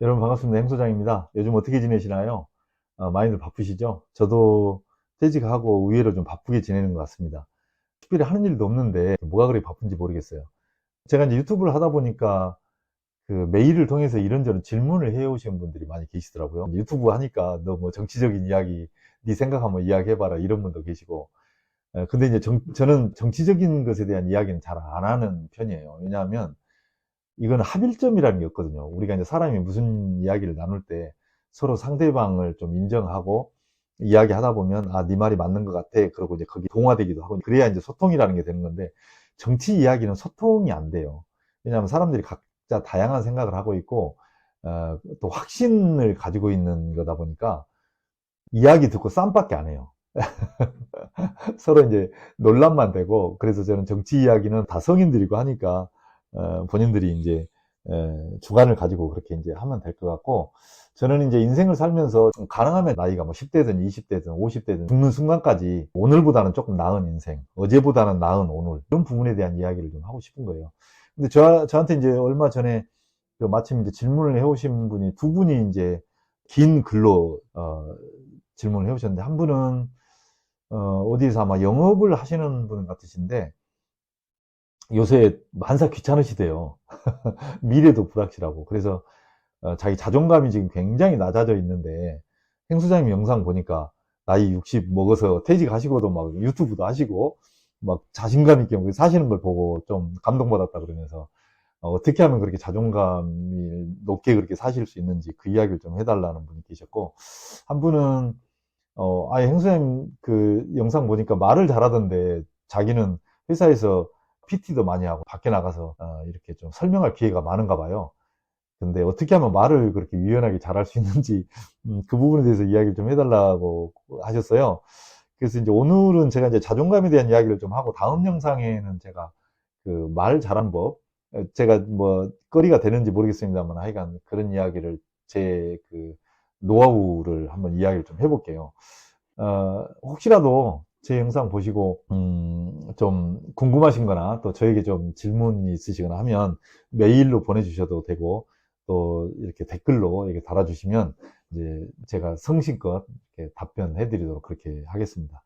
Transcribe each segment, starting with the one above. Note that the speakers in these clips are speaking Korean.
여러분 반갑습니다. 행 소장입니다. 요즘 어떻게 지내시나요? 어, 많이들 바쁘시죠? 저도 퇴직하고 의외로 좀 바쁘게 지내는 것 같습니다. 특별히 하는 일도 없는데 뭐가 그렇게 바쁜지 모르겠어요. 제가 이제 유튜브를 하다 보니까 그 메일을 통해서 이런저런 질문을 해오시는 분들이 많이 계시더라고요. 유튜브 하니까 너 뭐 정치적인 이야기, 네 생각 한번 이야기해봐라 이런 분도 계시고. 어, 근데 이제 정- 저는 정치적인 것에 대한 이야기는 잘 안 하는 편이에요. 왜냐하면 이건 합일점이라는 게 없거든요. 우리가 이제 사람이 무슨 이야기를 나눌 때 서로 상대방을 좀 인정하고 이야기 하다 보면 아, 네 말이 맞는 것 같아. 그러고 이제 거기 동화되기도 하고 그래야 이제 소통이라는 게 되는 건데 정치 이야기는 소통이 안 돼요. 왜냐하면 사람들이 각자 다양한 생각을 하고 있고 어, 또 확신을 가지고 있는 거다 보니까 이야기 듣고 쌈밖에 안 해요. 서로 이제 논란만 되고 그래서 저는 정치 이야기는 다 성인들이고 하니까 어, 본인들이 이제 에, 주관을 가지고 그렇게 이제 하면 될 것 같고 저는 이제 인생을 살면서 좀 가능하면 나이가 뭐 10대든 20대든 50대든 죽는 순간까지 오늘보다는 조금 나은 인생, 어제보다는 나은 오늘 이런 부분에 대한 이야기를 좀 하고 싶은 거예요. 근데 저, 저한테 이제 얼마 전에 그 마침 이제 질문을 해오신 분이 두 분이 이제 긴 글로 어, 질문을 해오셨는데 한 분은 어, 어디에서 아마 영업을 하시는 분 같으신데 요새 만사 귀찮으시대요. 미래도 불확실하고. 그래서 어, 자기 자존감이 지금 굉장히 낮아져 있는데 행수장님 영상 보니까 나이 60 먹어서 퇴직하시고도 막 유튜브도 하시고 막 자신감 있게 사시는 걸 보고 좀 감동받았다 그러면서 어, 떻게 하면 그렇게 자존감이 높게 그렇게 사실 수 있는지 그 이야기를 좀 해달라는 분이 계셨고 한 분은 어, 아예 행수장님 그 영상 보니까 말을 잘하던데 자기는 회사에서 PT도 많이 하고 밖에 나가서 어, 이렇게 좀 설명할 기회가 많은가 봐요. 근데 어떻게 하면 말을 그렇게 유연하게 잘할 수 있는지 음, 그 부분에 대해서 이야기를 좀 해달라고 하셨어요. 그래서 이제 오늘은 제가 이제 자존감에 대한 이야기를 좀 하고 다음 영상에는 제가 그 말 잘하는 법 어, 제가 뭐 거리가 되는지 모르겠습니다만 하여간 그런 이야기를 제 그 노하우를 한번 이야기를 좀 해볼게요. 어, 혹시라도 제 영상 보시고 음, 좀 궁금하신 거나 또 저에게 좀 질문이 있으시거나 하면 메일로 보내주셔도 되고 또 이렇게 댓글로 이렇게 달아주시면 이제 제가 성심껏 답변해 드리도록 그렇게 하겠습니다.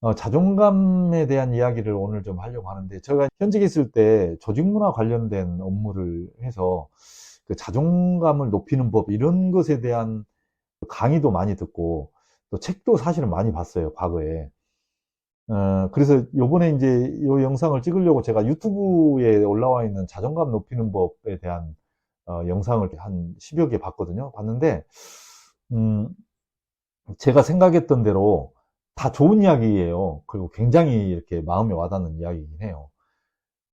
어, 자존감에 대한 이야기를 오늘 좀 하려고 하는데 제가 현직에 있을 때 조직문화 관련된 업무를 해서 그 자존감을 높이는 법 이런 것에 대한 강의도 많이 듣고 또 책도 사실은 많이 봤어요, 과거에. 어, 그래서 요번에 이제 이 영상을 찍으려고 제가 유튜브에 올라와 있는 자존감 높이는 법에 대한 어, 영상을 한 10여 개 봤거든요. 봤는데, 음, 제가 생각했던 대로 다 좋은 이야기예요. 그리고 굉장히 이렇게 마음에 와닿는 이야기이긴 해요.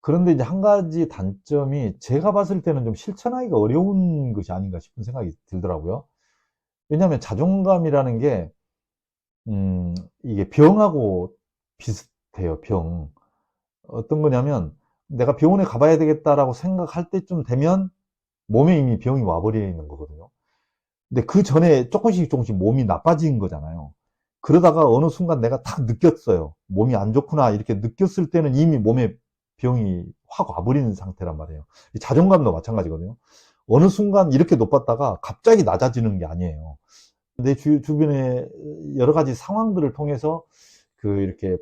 그런데 이제 한 가지 단점이 제가 봤을 때는 좀 실천하기가 어려운 것이 아닌가 싶은 생각이 들더라고요. 왜냐하면 자존감이라는 게, 음, 이게 병하고 비슷해요, 병. 어떤 거냐면, 내가 병원에 가봐야 되겠다라고 생각할 때쯤 되면, 몸에 이미 병이 와버려 있는 거거든요. 근데 그 전에 조금씩 조금씩 몸이 나빠진 거잖아요. 그러다가 어느 순간 내가 딱 느꼈어요. 몸이 안 좋구나. 이렇게 느꼈을 때는 이미 몸에 병이 확 와버리는 상태란 말이에요. 자존감도 마찬가지거든요. 어느 순간 이렇게 높았다가 갑자기 낮아지는 게 아니에요. 내 주, 주변에 여러 가지 상황들을 통해서 그 이렇게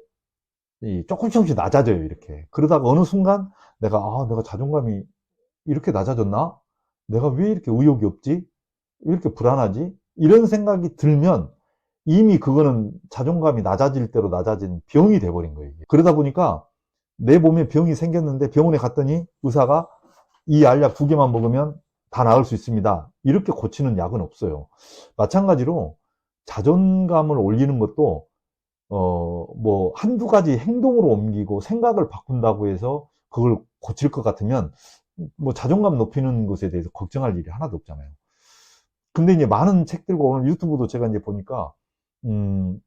조금씩 조금씩 낮아져요. 이렇게. 그러다가 어느 순간 내가 아, 내가 자존감이 이렇게 낮아졌나? 내가 왜 이렇게 의욕이 없지? 왜 이렇게 불안하지? 이런 생각이 들면 이미 그거는 자존감이 낮아질 대로 낮아진 병이 돼버린 거예요. 그러다 보니까 내 몸에 병이 생겼는데 병원에 갔더니 의사가 이 알약 두 개만 먹으면 다 나을 수 있습니다. 이렇게 고치는 약은 없어요. 마찬가지로 자존감을 올리는 것도 어, 뭐, 한두 가지 행동으로 옮기고 생각을 바꾼다고 해서 그걸 고칠 것 같으면 뭐 자존감 높이는 것에 대해서 걱정할 일이 하나도 없잖아요. 근데 이제 많은 책들과 오늘 유튜브도 제가 이제 보니까, 음,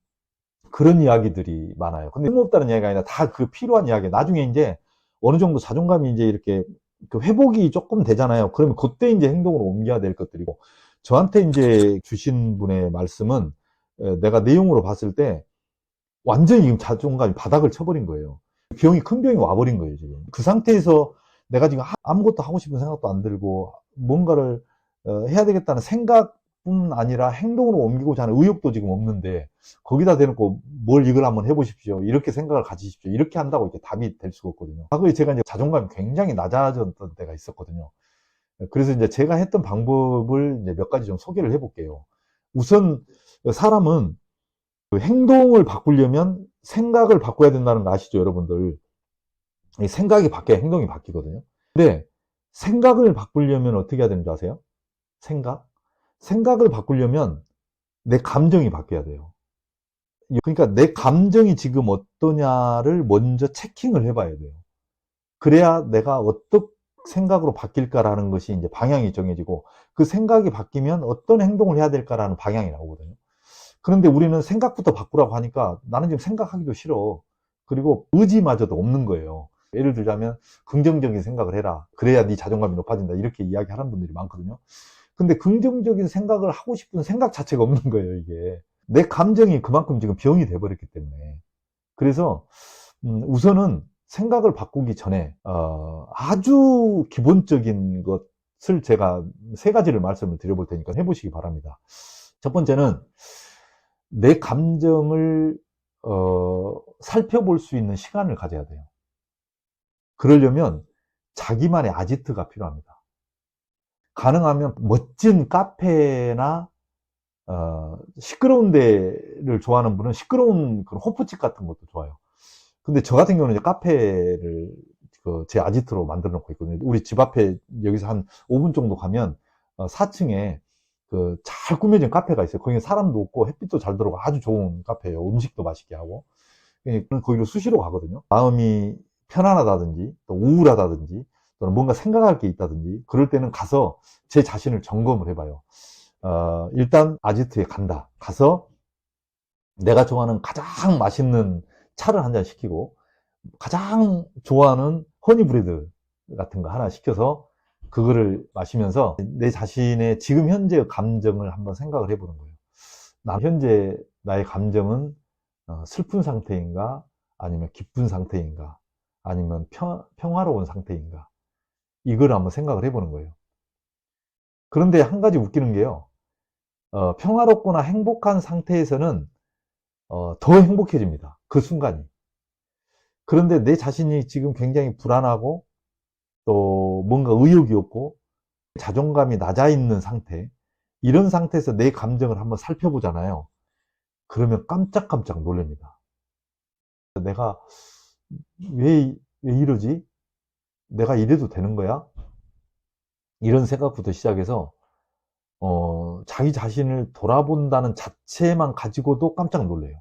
그런 이야기들이 많아요. 근데 쓸모없다는 이야기가 아니라 다 그 필요한 이야기. 나중에 이제 어느 정도 자존감이 이제 이렇게 그 회복이 조금 되잖아요. 그러면 그때 이제 행동으로 옮겨야 될 것들이고, 저한테 이제 주신 분의 말씀은 내가 내용으로 봤을 때 완전히 지금 자존감이 바닥을 쳐버린 거예요. 병이 큰 병이 와버린 거예요, 지금. 그 상태에서 내가 지금 아무것도 하고 싶은 생각도 안 들고 뭔가를 어, 해야 되겠다는 생각 뿐 아니라 행동으로 옮기고자 하는 의욕도 지금 없는데 거기다 대놓고 뭘 이걸 한번 해보십시오. 이렇게 생각을 가지십시오. 이렇게 한다고 이렇게 답이 될 수가 없거든요. 과거에 제가 이제 자존감이 굉장히 낮아졌던 때가 있었거든요. 그래서 이제 제가 했던 방법을 이제 몇 가지 좀 소개를 해볼게요. 우선 사람은 그 행동을 바꾸려면 생각을 바꿔야 된다는 거 아시죠, 여러분들? 이 생각이 바뀌어야 행동이 바뀌거든요. 근데 생각을 바꾸려면 어떻게 해야 되는 줄 아세요? 생각? 생각을 바꾸려면 내 감정이 바뀌어야 돼요. 그러니까 내 감정이 지금 어떠냐를 먼저 체킹을 해봐야 돼요. 그래야 내가 어떤 생각으로 바뀔까라는 것이 이제 방향이 정해지고 그 생각이 바뀌면 어떤 행동을 해야 될까라는 방향이 나오거든요. 그런데 우리는 생각부터 바꾸라고 하니까 나는 지금 생각하기도 싫어. 그리고 의지마저도 없는 거예요. 예를 들자면 긍정적인 생각을 해라. 그래야 네 자존감이 높아진다. 이렇게 이야기하는 분들이 많거든요. 근데 긍정적인 생각을 하고 싶은 생각 자체가 없는 거예요, 이게. 내 감정이 그만큼 지금 병이 돼버렸기 때문에. 그래서 음, 우선은 생각을 바꾸기 전에 어, 아주 기본적인 것을 제가 세 가지를 말씀을 드려볼 테니까 해보시기 바랍니다. 첫 번째는 내 감정을 어, 살펴볼 수 있는 시간을 가져야 돼요. 그러려면 자기만의 아지트가 필요합니다. 가능하면 멋진 카페나 어, 시끄러운 데를 좋아하는 분은 시끄러운 그런 호프집 같은 것도 좋아요. 근데 저 같은 경우는 이제 카페를 그 제 아지트로 만들어 놓고 있거든요. 우리 집 앞에 여기서 한 5분 정도 가면 어, 4층에 그 잘 꾸며진 카페가 있어요. 거기 사람도 없고 햇빛도 잘 들어오고 아주 좋은 카페예요. 음식도 맛있게 하고. 그러니까 거기로 수시로 가거든요. 마음이 편안하다든지 또 우울하다든지 또는 뭔가 생각할 게 있다든지 그럴 때는 가서 제 자신을 점검을 해봐요. 어, 일단 아지트에 간다. 가서 내가 좋아하는 가장 맛있는 차를 한 잔 시키고 가장 좋아하는 허니브레드 같은 거 하나 시켜서 그거를 마시면서 내 자신의 지금 현재의 감정을 한번 생각을 해보는 거예요. 나 현재 나의 감정은 어, 슬픈 상태인가 아니면 기쁜 상태인가 아니면 평, 평화로운 상태인가 이걸 한번 생각을 해보는 거예요. 그런데 한 가지 웃기는 게요. 어, 평화롭거나 행복한 상태에서는 어, 더 행복해집니다. 그 순간이. 그런데 내 자신이 지금 굉장히 불안하고 또 뭔가 의욕이 없고 자존감이 낮아 있는 상태 이런 상태에서 내 감정을 한번 살펴보잖아요. 그러면 깜짝깜짝 놀랍니다. 내가 왜, 왜 이러지? 내가 이래도 되는 거야? 이런 생각부터 시작해서 어, 자기 자신을 돌아본다는 자체만 가지고도 깜짝 놀래요.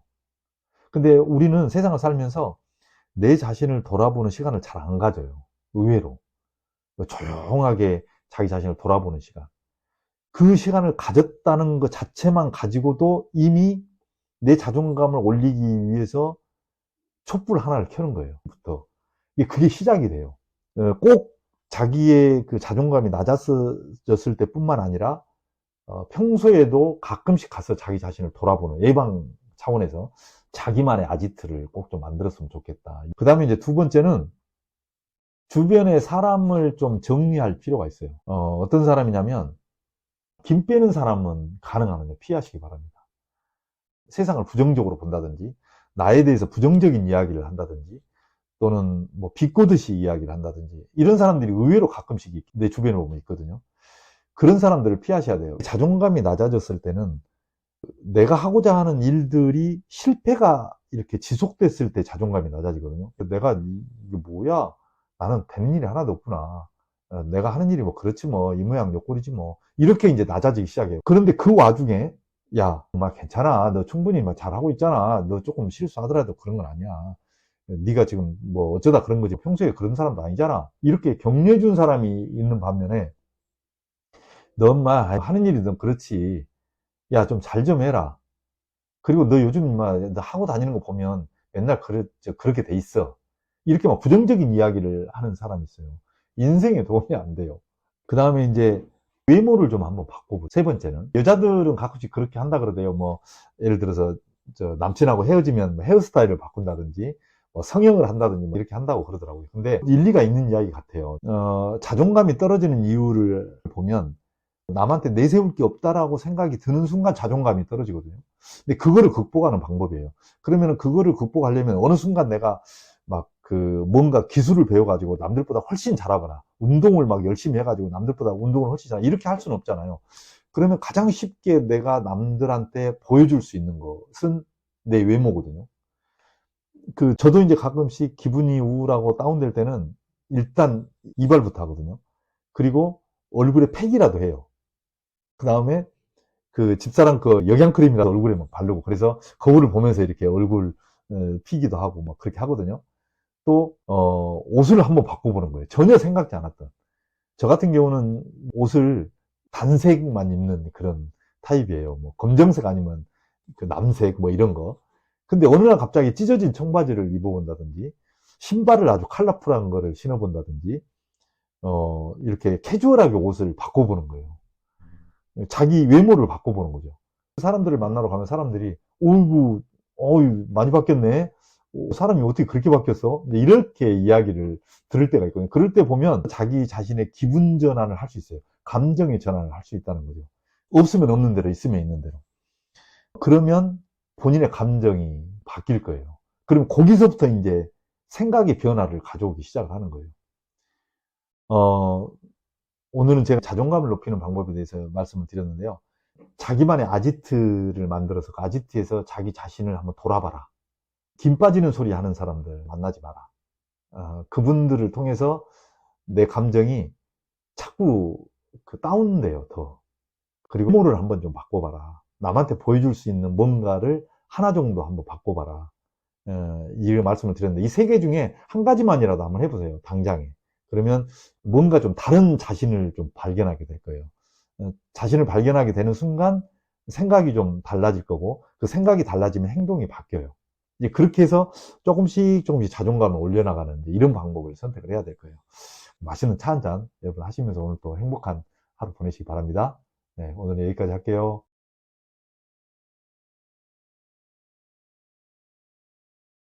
근데 우리는 세상을 살면서 내 자신을 돌아보는 시간을 잘 안 가져요. 의외로. 조용하게 자기 자신을 돌아보는 시간. 그 시간을 가졌다는 것 자체만 가지고도 이미 내 자존감을 올리기 위해서 촛불 하나를 켜는 거예요. 부터. 그게 시작이 돼요. 어, 꼭 자기의 그 자존감이 낮아졌을 때 뿐만 아니라 어, 평소에도 가끔씩 가서 자기 자신을 돌아보는 예방 차원에서 자기만의 아지트를 꼭 좀 만들었으면 좋겠다. 그 다음에 이제 두 번째는 주변의 사람을 좀 정리할 필요가 있어요. 어, 떤 사람이냐면 김 빼는 사람은 가능하면 피하시기 바랍니다. 세상을 부정적으로 본다든지 나에 대해서 부정적인 이야기를 한다든지 또는 뭐 비꼬듯이 이야기를 한다든지 이런 사람들이 의외로 가끔씩 내 주변에 보면 있거든요. 그런 사람들을 피하셔야 돼요. 자존감이 낮아졌을 때는 내가 하고자 하는 일들이 실패가 이렇게 지속됐을 때 자존감이 낮아지거든요. 내가 이게 뭐야? 나는 되는 일이 하나도 없구나. 어, 내가 하는 일이 뭐 그렇지 뭐 이 모양 옆구리지 뭐 이렇게 이제 낮아지기 시작해요. 그런데 그 와중에 야 정말 괜찮아. 너 충분히 막 잘하고 있잖아. 너 조금 실수하더라도 그런 건 아니야. 네가 지금 뭐 어쩌다 그런 거지. 평소에 그런 사람도 아니잖아. 이렇게 격려해 준 사람이 있는 반면에 너 엄마 하는 일이 좀 그렇지. 야, 좀잘좀 해라. 그리고 너 요즘 막너 하고 다니는 거 보면 맨날 그렇, 그렇게 돼 있어. 이렇게 막 부정적인 이야기를 하는 사람이 있어요. 인생에 도움이 안 돼요. 그 다음에 이제 외모를 좀 한번 바꿔보세요. 세 번째는 여자들은 가끔씩 그렇게 한다 그러대요. 뭐 예를 들어서 저 남친하고 헤어지면 뭐 헤어스타일을 바꾼다든지 뭐 성형을 한다든지 뭐 이렇게 한다고 그러더라고요. 근데 일리가 있는 이야기 같아요. 어, 자존감이 떨어지는 이유를 보면 남한테 내세울 게 없다라고 생각이 드는 순간 자존감이 떨어지거든요. 근데 그거를 극복하는 방법이에요. 그러면 그거를 극복하려면 어느 순간 내가 막 그 뭔가 기술을 배워가지고 남들보다 훨씬 잘하거나 운동을 막 열심히 해가지고 남들보다 운동을 훨씬 잘하 이렇게 할 수는 없잖아요. 그러면 가장 쉽게 내가 남들한테 보여줄 수 있는 것은 내 외모거든요. 그 저도 이제 가끔씩 기분이 우울하고 다운될 때는 일단 이발부터 하거든요. 그리고 얼굴에 팩이라도 해요. 그 다음에 그 집사람 그 영양크림이라도 얼굴에 막 바르고 그래서 거울을 보면서 이렇게 얼굴 어, 피기도 하고 막 그렇게 하거든요. 또 어, 옷을 한번 바꿔보는 거예요. 전혀 생각지 않았던. 저 같은 경우는 옷을 단색만 입는 그런 타입이에요. 뭐 검정색 아니면 그 남색 뭐 이런 거. 근데 어느 날 갑자기 찢어진 청바지를 입어본다든지 신발을 아주 컬러풀한 거를 신어본다든지 어, 이렇게 캐주얼하게 옷을 바꿔보는 거예요. 자기 외모를 바꿔보는 거죠. 사람들을 만나러 가면 사람들이, 어이구, 어이, 많이 바뀌었네? 어, 사람이 어떻게 그렇게 바뀌었어? 이렇게 이야기를 들을 때가 있거든요. 그럴 때 보면 자기 자신의 기분 전환을 할 수 있어요. 감정의 전환을 할 수 있다는 거죠. 없으면 없는 대로, 있으면 있는 대로. 그러면 본인의 감정이 바뀔 거예요. 그럼 거기서부터 이제 생각의 변화를 가져오기 시작하는 거예요. 어, 오늘은 제가 자존감을 높이는 방법에 대해서 말씀을 드렸는데요. 자기만의 아지트를 만들어서 그 아지트에서 자기 자신을 한번 돌아봐라. 김 빠지는 소리 하는 사람들 만나지 마라. 어, 그분들을 통해서 내 감정이 자꾸 그 다운돼요, 더. 그리고 모를 한번 좀 바꿔봐라. 남한테 보여줄 수 있는 뭔가를 하나 정도 한번 바꿔봐라. 어, 이 말씀을 드렸는데 이 세 개 중에 한 가지만이라도 한번 해보세요, 당장에. 그러면 뭔가 좀 다른 자신을 좀 발견하게 될 거예요. 어, 자신을 발견하게 되는 순간 생각이 좀 달라질 거고 그 생각이 달라지면 행동이 바뀌어요. 이제 그렇게 해서 조금씩 조금씩 자존감을 올려나가는 이런 방법을 선택을 해야 될 거예요. 맛있는 차 한 잔 여러분 하시면서 오늘 또 행복한 하루 보내시기 바랍니다. 네, 오늘 여기까지 할게요.